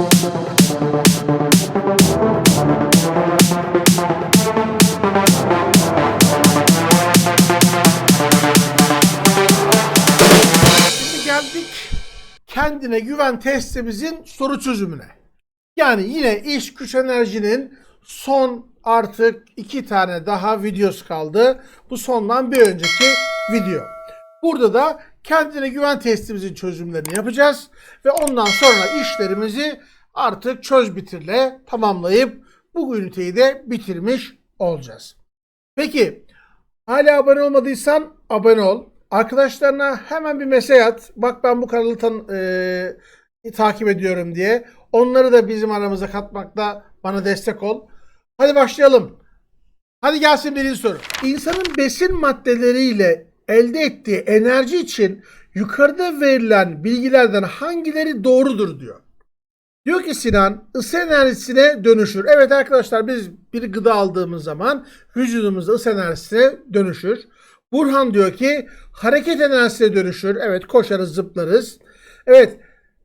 Geldik kendine güven testimizin soru çözümüne. Yani yine iş güç enerjinin son artık iki tane daha videosu kaldı. Bu sondan bir önceki video. Burada da kendine güven testimizin çözümlerini yapacağız. Ve ondan sonra işlerimizi artık çöz bitirle tamamlayıp bu üniteyi de bitirmiş olacağız. Peki Hala abone olmadıysan abone ol. Arkadaşlarına hemen bir mesaj at. Bak ben bu kanalı tan- eee, takip ediyorum diye. Onları da bizim aramıza katmakta bana destek ol. Hadi başlayalım. Hadi gelsin birinci soru. İnsanın besin maddeleriyle elde ettiği enerji için yukarıda verilen bilgilerden hangileri doğrudur diyor. Diyor ki Sinan ısı enerjisine dönüşür. Evet arkadaşlar biz bir gıda aldığımız zaman vücudumuzda ısı enerjisine dönüşür. Burhan diyor ki hareket enerjisine dönüşür. Evet koşarız zıplarız. Evet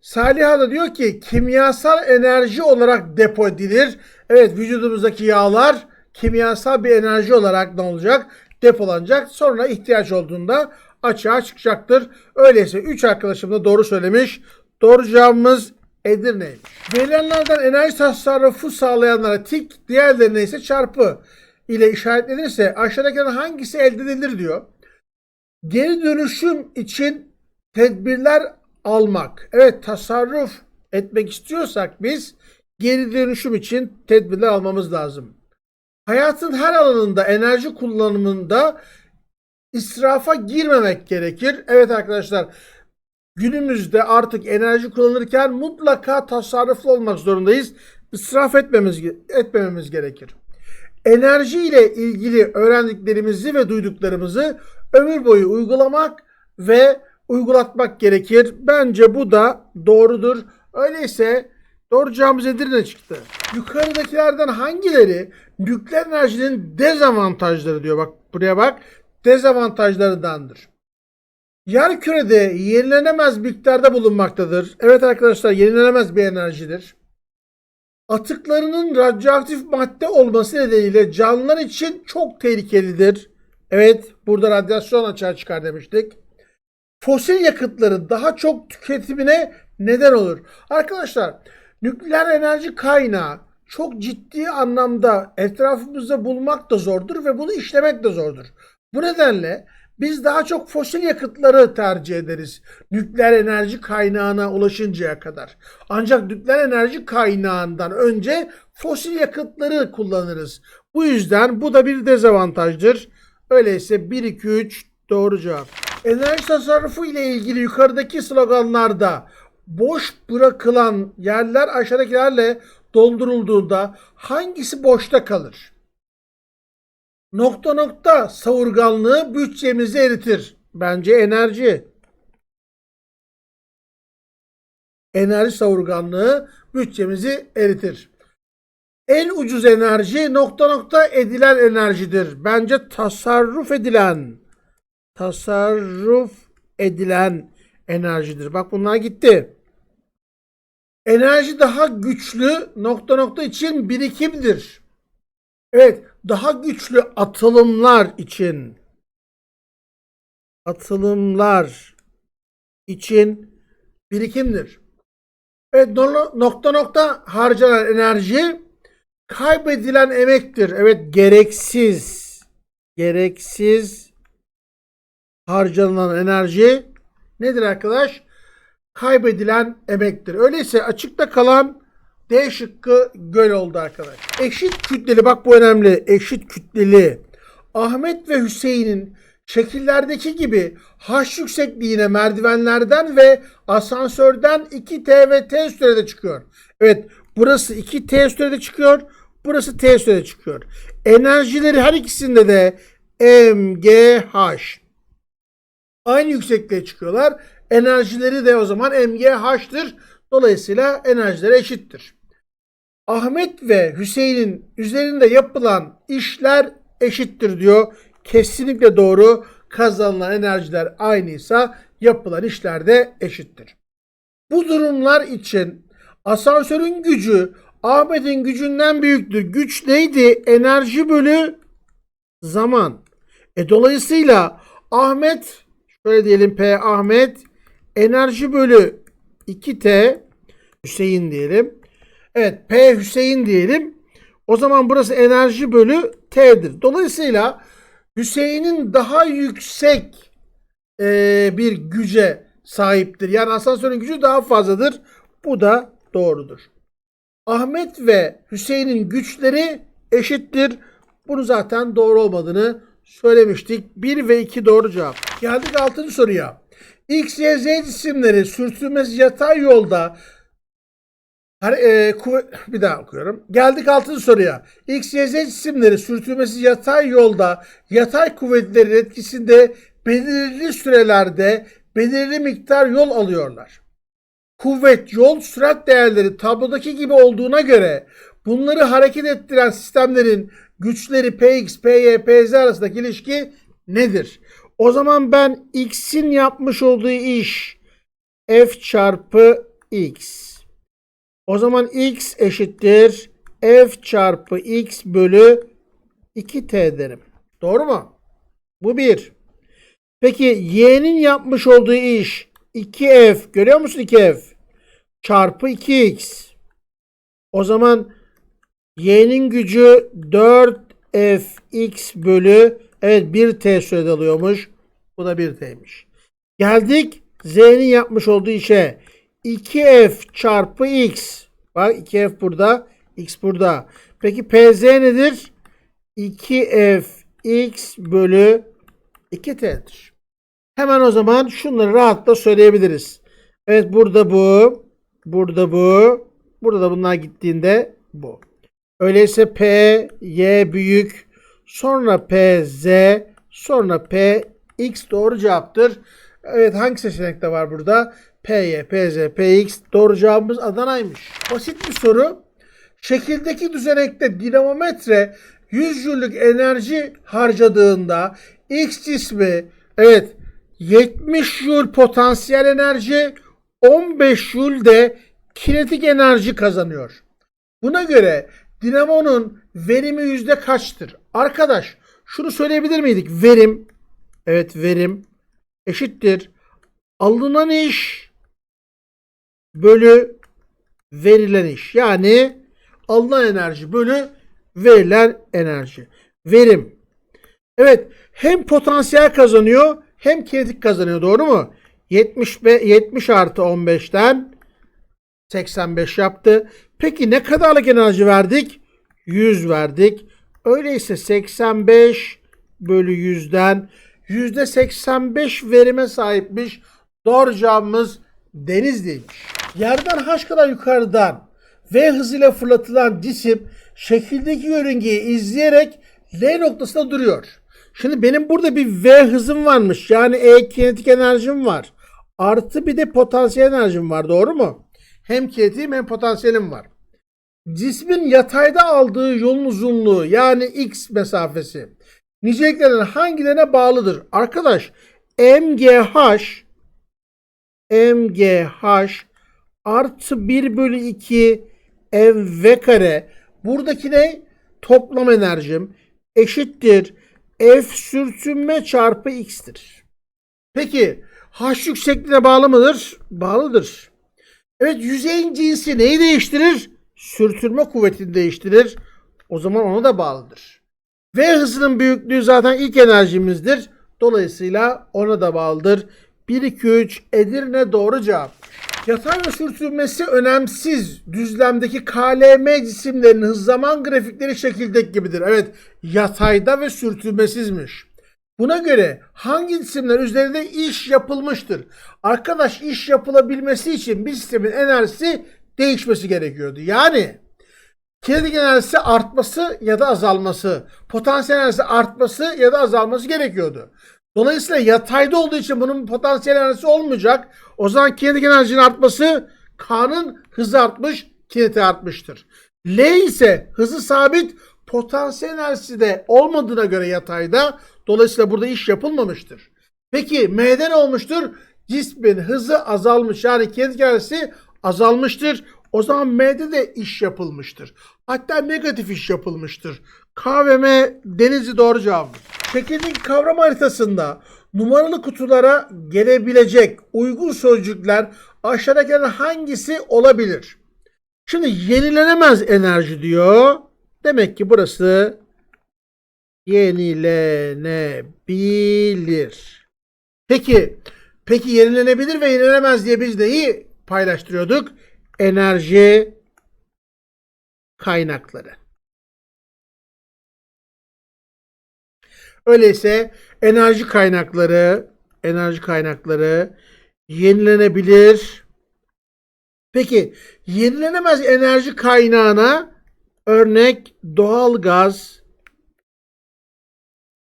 Saliha da diyor ki kimyasal enerji olarak depo edilir. Evet vücudumuzdaki yağlar kimyasal bir enerji olarak ne olacak? Depolanacak. Sonra ihtiyaç olduğunda açığa çıkacaktır. Öyleyse 3 arkadaşım da doğru söylemiş. Doğru cevabımız Edirne'ymiş. Verilenlerden enerji tasarrufu sağlayanlara tik, diğerlerine ise çarpı ile işaretlenirse aşağıdakilerden hangisi elde edilir diyor. Geri dönüşüm için tedbirler almak. Evet tasarruf etmek istiyorsak biz geri dönüşüm için tedbirler almamız lazım. Hayatın her alanında enerji kullanımında israfa girmemek gerekir. Evet arkadaşlar günümüzde artık enerji kullanırken mutlaka tasarruflu olmak zorundayız. İsraf etmemiz, etmememiz gerekir. Enerji ile ilgili öğrendiklerimizi ve duyduklarımızı ömür boyu uygulamak ve uygulatmak gerekir. Bence bu da doğrudur. Öyleyse doğru cevabımız Edirne çıktı. Yukarıdakilerden hangileri nükleer enerjinin dezavantajları diyor. Bak buraya bak. Dezavantajlarındandır. Yer kürede yenilenemez miktarda bulunmaktadır. Evet arkadaşlar yenilenemez bir enerjidir. Atıklarının radyoaktif madde olması nedeniyle canlılar için çok tehlikelidir. Evet burada radyasyon açığa çıkar demiştik. Fosil yakıtların daha çok tüketimine neden olur. Arkadaşlar nükleer enerji kaynağı çok ciddi anlamda etrafımızda bulmak da zordur ve bunu işlemek de zordur. Bu nedenle biz daha çok fosil yakıtları tercih ederiz. Nükleer enerji kaynağına ulaşıncaya kadar. Ancak nükleer enerji kaynağından önce fosil yakıtları kullanırız. Bu yüzden bu da bir dezavantajdır. Öyleyse 1 2 3 doğru cevap. Enerji tasarrufu ile ilgili yukarıdaki sloganlarda boş bırakılan yerler aşağıdakilerle doldurulduğunda hangisi boşta kalır? Nokta nokta savurganlığı bütçemizi eritir. Bence enerji. Enerji savurganlığı bütçemizi eritir. En ucuz enerji nokta nokta edilen enerjidir. Bence tasarruf edilen. Tasarruf edilen enerjidir. Bak bunlar gitti. Enerji daha güçlü nokta nokta için birikimdir. Evet, daha güçlü atılımlar için atılımlar için birikimdir. Evet, no- nokta nokta harcanan enerji kaybedilen emektir. Evet, gereksiz gereksiz harcanan enerji nedir arkadaş? Kaybedilen emektir. Öyleyse açıkta kalan D şıkkı göl oldu arkadaş. Eşit kütleli bak bu önemli. Eşit kütleli. Ahmet ve Hüseyin'in şekillerdeki gibi H yüksekliğine merdivenlerden ve asansörden 2T ve T sürede çıkıyor. Evet burası 2T sürede çıkıyor. Burası T sürede çıkıyor. Enerjileri her ikisinde de MGH. Aynı yüksekliğe çıkıyorlar. Enerjileri de o zaman MGH'tır. Dolayısıyla enerjileri eşittir. Ahmet ve Hüseyin'in üzerinde yapılan işler eşittir diyor. Kesinlikle doğru. Kazanılan enerjiler aynıysa yapılan işler de eşittir. Bu durumlar için Asansörün gücü Ahmet'in gücünden büyüktür. Güç neydi? Enerji bölü zaman. E dolayısıyla Ahmet şöyle diyelim P Ahmet enerji bölü 2T Hüseyin diyelim. Evet P Hüseyin diyelim. O zaman burası enerji bölü T'dir. Dolayısıyla Hüseyin'in daha yüksek e, bir güce sahiptir. Yani asansörün gücü daha fazladır. Bu da doğrudur. Ahmet ve Hüseyin'in güçleri eşittir. Bunu zaten doğru olmadığını söylemiştik. 1 ve 2 doğru cevap. Geldik 6. soruya. X, Y, Z cisimleri sürtünmesi yatay yolda e, bir daha okuyorum. Geldik 6. soruya. X, Y, Z cisimleri sürtünmesi yatay yolda yatay kuvvetlerin etkisinde belirli sürelerde belirli miktar yol alıyorlar. Kuvvet, yol, sürat değerleri tablodaki gibi olduğuna göre bunları hareket ettiren sistemlerin güçleri Px, Py, Pz arasındaki ilişki nedir? O zaman ben x'in yapmış olduğu iş f çarpı x. O zaman x eşittir f çarpı x bölü 2t derim. Doğru mu? Bu bir. Peki y'nin yapmış olduğu iş 2f görüyor musun 2f çarpı 2x. O zaman y'nin gücü 4fx bölü evet 1t sürede alıyormuş. Bu da 1t'ymiş. Geldik z'nin yapmış olduğu işe 2f çarpı x. Bak 2f burada, x burada. Peki pz nedir? 2f x bölü 2t'dir. Hemen o zaman şunları rahatla söyleyebiliriz. Evet burada bu, burada bu, burada da bunlar gittiğinde bu. Öyleyse p, y büyük, sonra p, z, sonra p, x doğru cevaptır. Evet hangi seçenekte var burada? P, Y, P, Z, P, X. Doğru cevabımız Adana'ymış. Basit bir soru. Şekildeki düzenekte dinamometre 100 jüllük enerji harcadığında X cismi evet 70 jül potansiyel enerji 15 jül de kinetik enerji kazanıyor. Buna göre dinamonun verimi yüzde kaçtır? Arkadaş şunu söyleyebilir miydik? Verim evet verim eşittir. Alınan iş bölü verilen iş. Yani alınan enerji bölü verilen enerji. Verim. Evet hem potansiyel kazanıyor hem kinetik kazanıyor. Doğru mu? 70, be- 70 artı 15'ten 85 yaptı. Peki ne kadarlık enerji verdik? 100 verdik. Öyleyse 85 bölü 100'den %85 verime sahipmiş. Doğru cevabımız Denizli'ymiş. Yerden h kadar yukarıdan v hızıyla fırlatılan cisim şekildeki yörüngeyi izleyerek L noktasında duruyor. Şimdi benim burada bir v hızım varmış. Yani E kinetik enerjim var. Artı bir de potansiyel enerjim var. Doğru mu? Hem kinetiğim hem potansiyelim var. Cismin yatayda aldığı yolun uzunluğu yani x mesafesi niceliklerin hangilerine bağlıdır? Arkadaş MGH MGH artı 1 bölü 2 mv kare buradaki ne? Toplam enerjim eşittir F sürtünme çarpı x'tir. Peki H yüksekliğine bağlı mıdır? Bağlıdır. Evet yüzeyin cinsi neyi değiştirir? Sürtünme kuvvetini değiştirir. O zaman ona da bağlıdır. V hızının büyüklüğü zaten ilk enerjimizdir. Dolayısıyla ona da bağlıdır. 1, 2, 3 Edirne doğru cevap. Yatay ve sürtünmesi önemsiz. Düzlemdeki KLM cisimlerinin hız zaman grafikleri şekildeki gibidir. Evet yatayda ve sürtünmesizmiş. Buna göre hangi cisimler üzerinde iş yapılmıştır? Arkadaş iş yapılabilmesi için bir sistemin enerjisi değişmesi gerekiyordu. Yani kinetik enerjisi artması ya da azalması, potansiyel enerjisi artması ya da azalması gerekiyordu. Dolayısıyla yatayda olduğu için bunun potansiyel enerjisi olmayacak. O zaman kinetik enerjinin artması K'nın hızı artmış, kineti artmıştır. L ise hızı sabit, potansiyel enerjisi de olmadığına göre yatayda dolayısıyla burada iş yapılmamıştır. Peki M'de ne olmuştur? Cismin hızı azalmış yani kinetik enerjisi azalmıştır. O zaman M'de de iş yapılmıştır. Hatta negatif iş yapılmıştır. K ve M Denizli doğru cevabı. Çekirdek kavram haritasında numaralı kutulara gelebilecek uygun sözcükler aşağıdakilerden hangisi olabilir? Şimdi yenilenemez enerji diyor. Demek ki burası yenilenebilir. Peki, peki yenilenebilir ve yenilenemez diye biz neyi paylaştırıyorduk? Enerji kaynakları. Öyleyse enerji kaynakları, enerji kaynakları yenilenebilir. Peki yenilenemez enerji kaynağına örnek doğal gaz.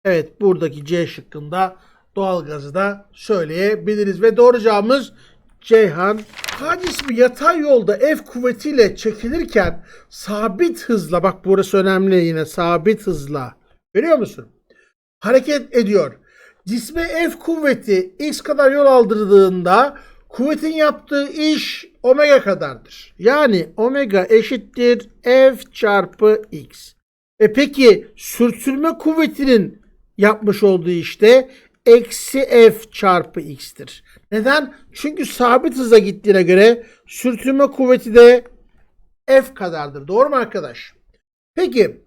Evet buradaki C şıkkında doğal gazı da söyleyebiliriz ve doğru cevabımız Ceyhan. K cismi yatay yolda F kuvvetiyle çekilirken sabit hızla bak burası önemli yine sabit hızla görüyor musun? Hareket ediyor. Cisme F kuvveti x kadar yol aldırdığında kuvvetin yaptığı iş omega kadardır. Yani omega eşittir F çarpı x. E peki sürtünme kuvvetinin yapmış olduğu işte eksi F çarpı x'tir. Neden? Çünkü sabit hıza gittiğine göre sürtünme kuvveti de F kadardır. Doğru mu arkadaş? Peki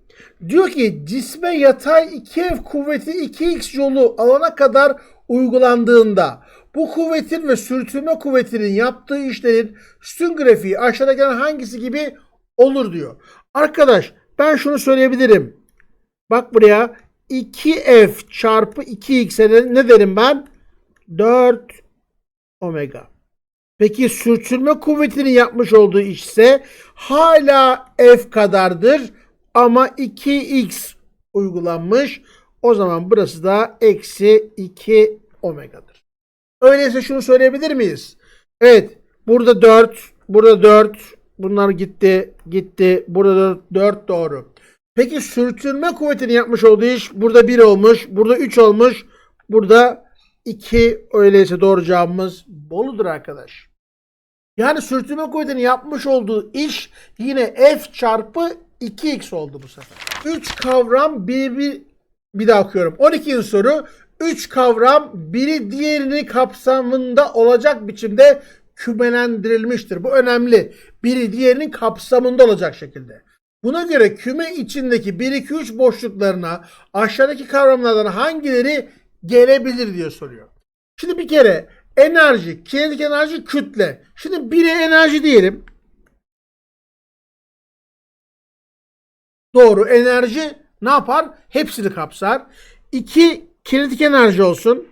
diyor ki cisme yatay 2F kuvveti 2x yolu alana kadar uygulandığında bu kuvvetin ve sürtünme kuvvetinin yaptığı işlerin sütun grafiği aşağıda gelen hangisi gibi olur diyor. Arkadaş ben şunu söyleyebilirim. Bak buraya 2F çarpı 2X'e ne derim ben? 4 omega. Peki sürtünme kuvvetinin yapmış olduğu iş ise hala F kadardır ama 2X uygulanmış. O zaman burası da eksi 2 omegadır. Öyleyse şunu söyleyebilir miyiz? Evet burada 4, burada 4, bunlar gitti, gitti, burada 4 doğru. Peki sürtünme kuvvetini yapmış olduğu iş burada 1 olmuş, burada 3 olmuş, burada 2 öyleyse doğru cevabımız Bolu'dur arkadaş. Yani sürtünme kuvvetinin yapmış olduğu iş yine F çarpı 2x oldu bu sefer. 3 kavram bir, bir, bir daha okuyorum. 12. soru 3 kavram biri diğerini kapsamında olacak biçimde kümelendirilmiştir. Bu önemli. Biri diğerinin kapsamında olacak şekilde. Buna göre küme içindeki 1 2 3 boşluklarına aşağıdaki kavramlardan hangileri gelebilir diye soruyor. Şimdi bir kere enerji, kinetik enerji, kütle. Şimdi biri enerji diyelim. Doğru. Enerji ne yapar? Hepsini kapsar. 2 kinetik enerji olsun.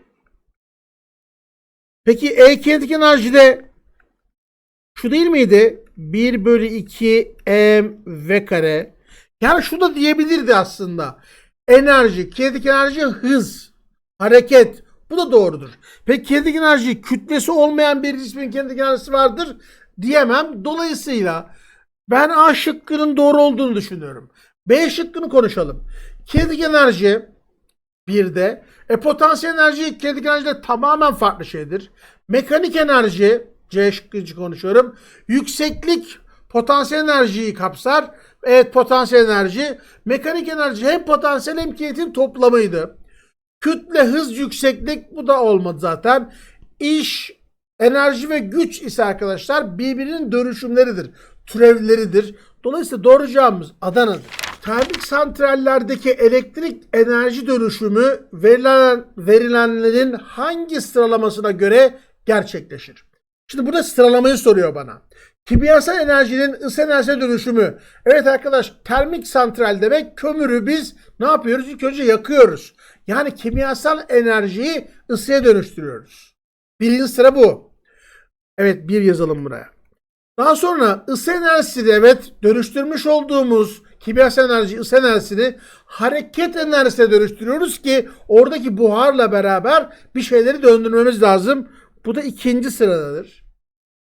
Peki E kinetik enerji de şu değil miydi? 1 bölü 2 m v kare. Yani şu da diyebilirdi aslında. Enerji, kinetik enerji hız, hareket. Bu da doğrudur. Peki kinetik enerji kütlesi olmayan bir cismin kinetik enerjisi vardır diyemem. Dolayısıyla ben A şıkkının doğru olduğunu düşünüyorum. B şıkkını konuşalım. Kinetik enerji bir de e, potansiyel enerji kinetik enerjide tamamen farklı şeydir. Mekanik enerji C şıkkı konuşuyorum. Yükseklik potansiyel enerjiyi kapsar. Evet potansiyel enerji. Mekanik enerji hem potansiyel hem kinetin toplamıydı. Kütle, hız, yükseklik bu da olmadı zaten. İş, enerji ve güç ise arkadaşlar birbirinin dönüşümleridir. Türevleridir. Dolayısıyla doğru cevabımız Adana'dır. Termik santrallerdeki elektrik enerji dönüşümü verilen, verilenlerin hangi sıralamasına göre gerçekleşir? Şimdi burada sıralamayı soruyor bana. Kimyasal enerjinin ısı enerjisine dönüşümü. Evet arkadaş termik santral demek kömürü biz ne yapıyoruz? İlk önce yakıyoruz. Yani kimyasal enerjiyi ısıya dönüştürüyoruz. Birinci sıra bu. Evet bir yazalım buraya. Daha sonra ısı enerjisi evet dönüştürmüş olduğumuz kimyasal enerji ısı enerjisini hareket enerjisine dönüştürüyoruz ki oradaki buharla beraber bir şeyleri döndürmemiz lazım. Bu da ikinci sıradadır.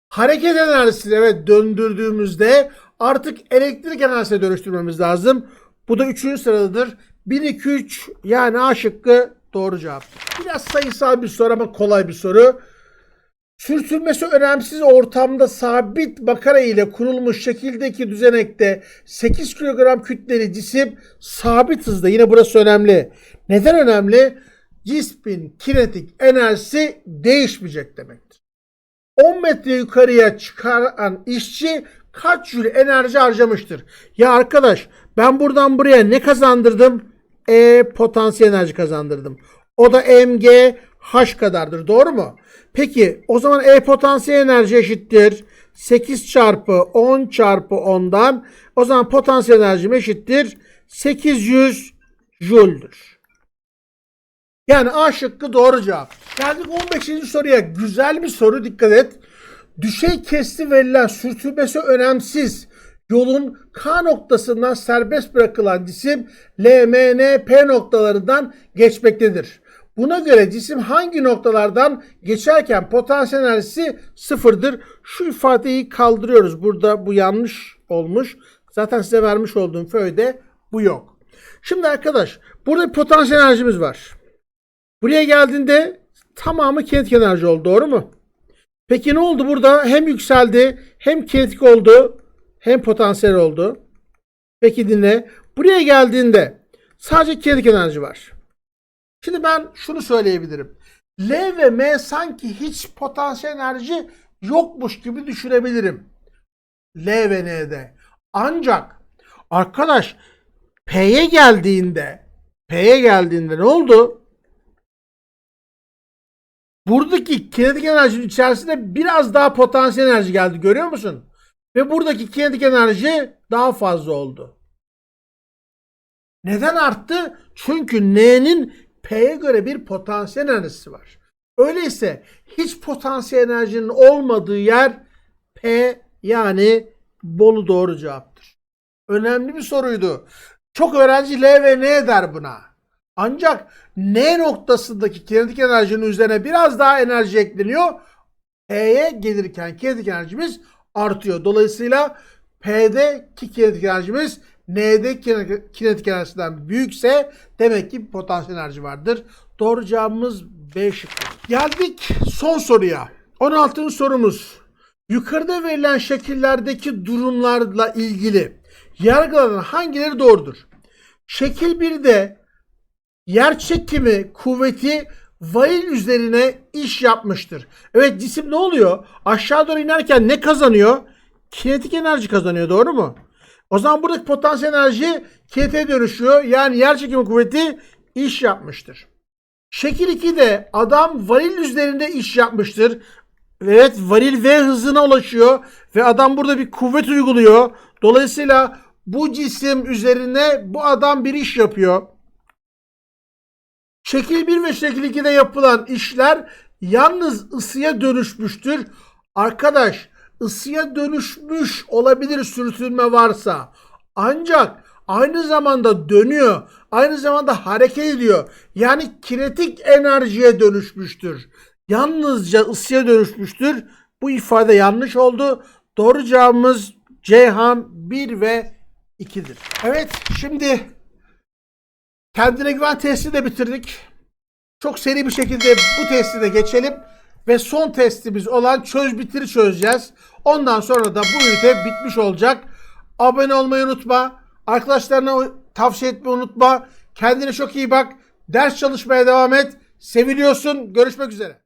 Hareket enerjisini evet döndürdüğümüzde artık elektrik enerjisine dönüştürmemiz lazım. Bu da üçüncü sıradadır. 1, 2, 3 yani A şıkkı doğru cevap. Biraz sayısal bir soru ama kolay bir soru. Sürtünmesi önemsiz ortamda sabit makara ile kurulmuş şekildeki düzenekte 8 kilogram kütleli cisim sabit hızda yine burası önemli. Neden önemli? Cismin kinetik enerjisi değişmeyecek demektir. 10 metre yukarıya çıkaran işçi kaç jül enerji harcamıştır? Ya arkadaş ben buradan buraya ne kazandırdım? E potansiyel enerji kazandırdım. O da mg h kadardır. Doğru mu? Peki o zaman E potansiyel enerji eşittir. 8 çarpı 10 çarpı 10'dan o zaman potansiyel enerjim eşittir. 800 jüldür. Yani A şıkkı doğru cevap. Geldik 15. soruya. Güzel bir soru dikkat et. Düşey kesti verilen sürtünmesi önemsiz yolun K noktasından serbest bırakılan cisim L, P noktalarından geçmektedir. Buna göre cisim hangi noktalardan geçerken potansiyel enerjisi sıfırdır? Şu ifadeyi kaldırıyoruz. Burada bu yanlış olmuş. Zaten size vermiş olduğum föyde bu yok. Şimdi arkadaş burada bir potansiyel enerjimiz var. Buraya geldiğinde tamamı kinetik enerji oldu. Doğru mu? Peki ne oldu burada? Hem yükseldi, hem kinetik oldu, hem potansiyel oldu. Peki dinle. Buraya geldiğinde sadece kinetik enerji var. Şimdi ben şunu söyleyebilirim. L ve M sanki hiç potansiyel enerji yokmuş gibi düşünebilirim. L ve N'de. Ancak arkadaş P'ye geldiğinde P'ye geldiğinde ne oldu? Buradaki kinetik enerjinin içerisinde biraz daha potansiyel enerji geldi. Görüyor musun? Ve buradaki kinetik enerji daha fazla oldu. Neden arttı? Çünkü N'nin P'ye göre bir potansiyel enerjisi var. Öyleyse hiç potansiyel enerjinin olmadığı yer P yani Bolu doğru cevaptır. Önemli bir soruydu. Çok öğrenci L ve N der buna. Ancak N noktasındaki kinetik enerjinin üzerine biraz daha enerji ekleniyor. P'ye gelirken kinetik enerjimiz artıyor. Dolayısıyla P'deki kinetik enerjimiz N'de kinetik enerjisinden büyükse demek ki potansiyel enerji vardır. Doğru cevabımız B şıkkı. Geldik son soruya. 16. sorumuz. Yukarıda verilen şekillerdeki durumlarla ilgili yargılanan hangileri doğrudur? Şekil 1'de yer çekimi kuvveti varil üzerine iş yapmıştır. Evet cisim ne oluyor? Aşağı doğru inerken ne kazanıyor? Kinetik enerji kazanıyor doğru mu? O zaman buradaki potansiyel enerji kinetiğe dönüşüyor. Yani yer çekimi kuvveti iş yapmıştır. Şekil 2'de adam varil üzerinde iş yapmıştır. Evet varil V hızına ulaşıyor ve adam burada bir kuvvet uyguluyor. Dolayısıyla bu cisim üzerine bu adam bir iş yapıyor. Şekil 1 ve şekil 2'de yapılan işler yalnız ısıya dönüşmüştür. Arkadaş ısıya dönüşmüş olabilir sürtünme varsa. Ancak aynı zamanda dönüyor. Aynı zamanda hareket ediyor. Yani kinetik enerjiye dönüşmüştür. Yalnızca ısıya dönüşmüştür. Bu ifade yanlış oldu. Doğru cevabımız Ceyhan 1 ve 2'dir. Evet şimdi kendine güven testini de bitirdik. Çok seri bir şekilde bu testi de geçelim. Ve son testimiz olan çöz bitiri çözeceğiz. Ondan sonra da bu ünite bitmiş olacak. Abone olmayı unutma. Arkadaşlarına tavsiye etmeyi unutma. Kendine çok iyi bak. Ders çalışmaya devam et. Seviliyorsun. Görüşmek üzere.